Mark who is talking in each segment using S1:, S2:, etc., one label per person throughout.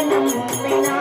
S1: பெண்ணும் பெண்ணா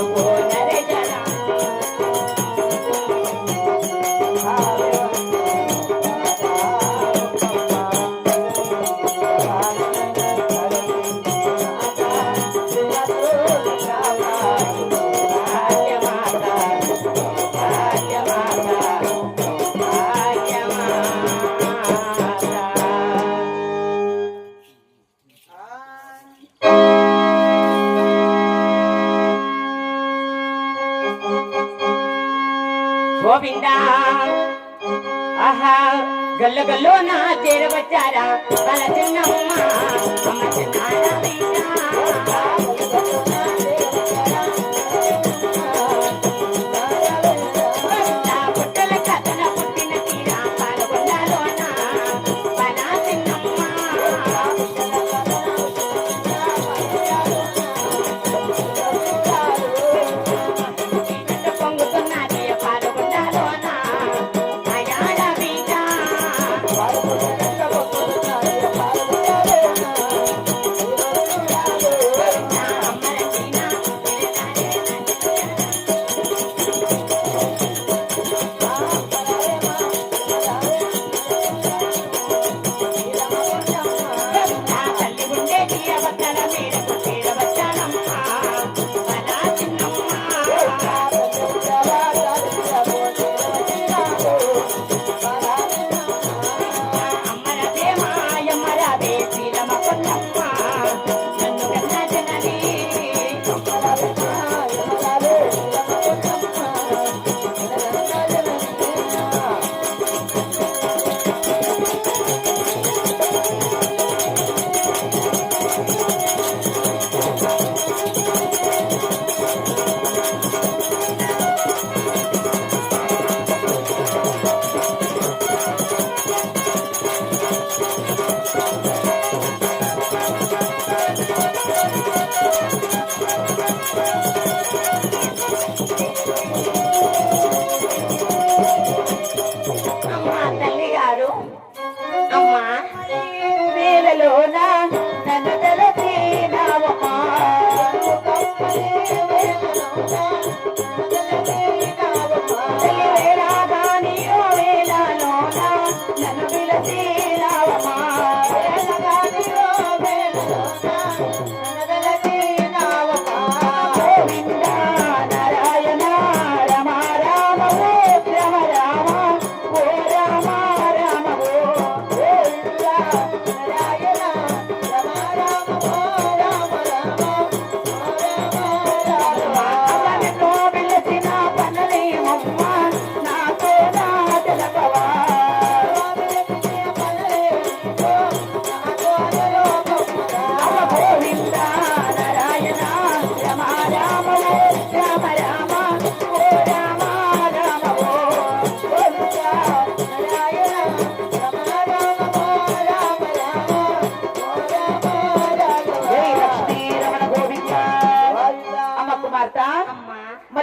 S1: উপর చిన్న చేరవచ్చారా తల చిన్నమ్మ అమ్మ చిన్న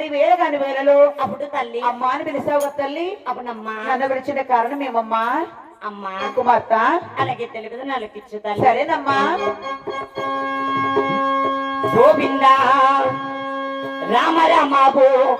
S1: వేల కాని వేలలో
S2: అప్పుడు తల్లి
S1: అమ్మ అని పిలిచావు తల్లి.
S2: అప్పుడు అప్పుడమ్మా.
S1: నన్ను పిలిచిన కారణం ఏమమ్మా?
S2: అమ్మా.
S1: కుమార్త.
S2: అలాగే తెలుగు నలకిచ్చు తల్లి.
S1: సరేనమ్మా.
S2: గోవిందా. రామ రామా
S1: గో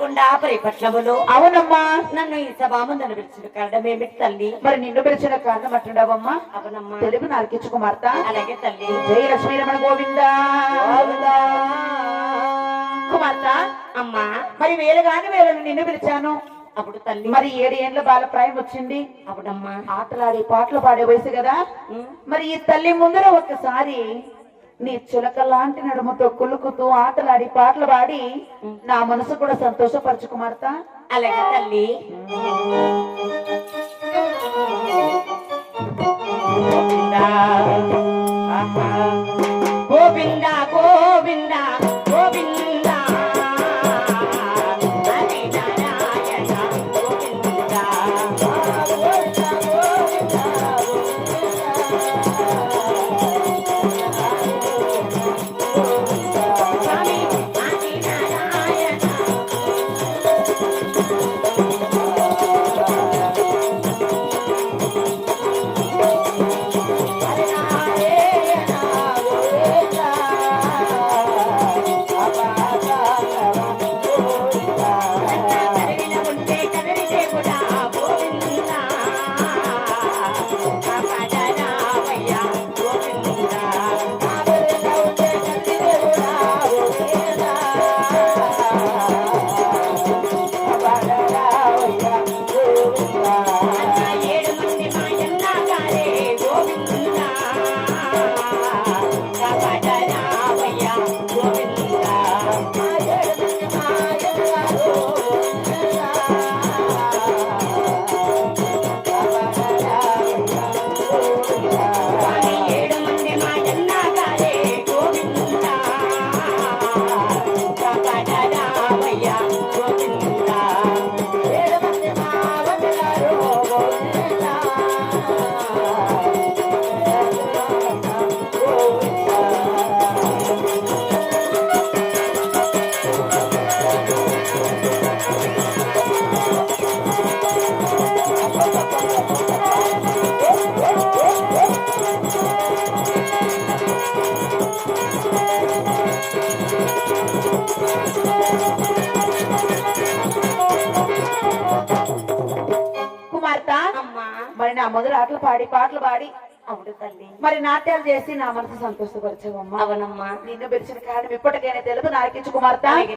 S2: పరాపరి పట్లములో.
S3: అవునమ్మా.
S2: నన్ను ఈ సభామందను పిలిచిన కారణమేమిటి తల్లి?
S3: మరి నిన్ను పిలిచిన కారణం అంటుండవమ్మా
S2: అవునమ్మా.
S3: తెలుగు నాలుకిచ్చు కుమార్తె
S2: అలాగే తల్లి.
S3: జై లక్ష్మీ రమణ గోవింద. కుమార్తె.
S2: అమ్మా.
S3: మరి వేలగాని వేలను నిన్ను పిలిచాను.
S2: అప్పుడు తల్లి.
S3: మరి ఏడు ఏండ్ల బాల ప్రాయం వచ్చింది.
S2: అవునమ్మా
S3: ఆటలాడి పాటలు పాడే వయసు కదా. మరి ఈ తల్లి ముందర ఒక్కసారి నీ చిలక లాంటి నడుముతో కులుకుతూ ఆటలాడి పాటలు పాడి నా మనసు కూడా సంతోషపరచు కుమార్తె
S2: అలాగే తల్లి. గోవింద గోవింద.
S3: నా మొదలు ఆటలు పాడి పాటలు పాడి.
S2: అవును తల్లి.
S3: మరి నాట్యాలు చేసి నా మనసు సంతోషపరచవమ్మా.
S2: అవునమ్మా.
S3: నిన్ను పిలిచిన కారణం ఇప్పటికైనా తెలుగు నాకించు కుమార్తె.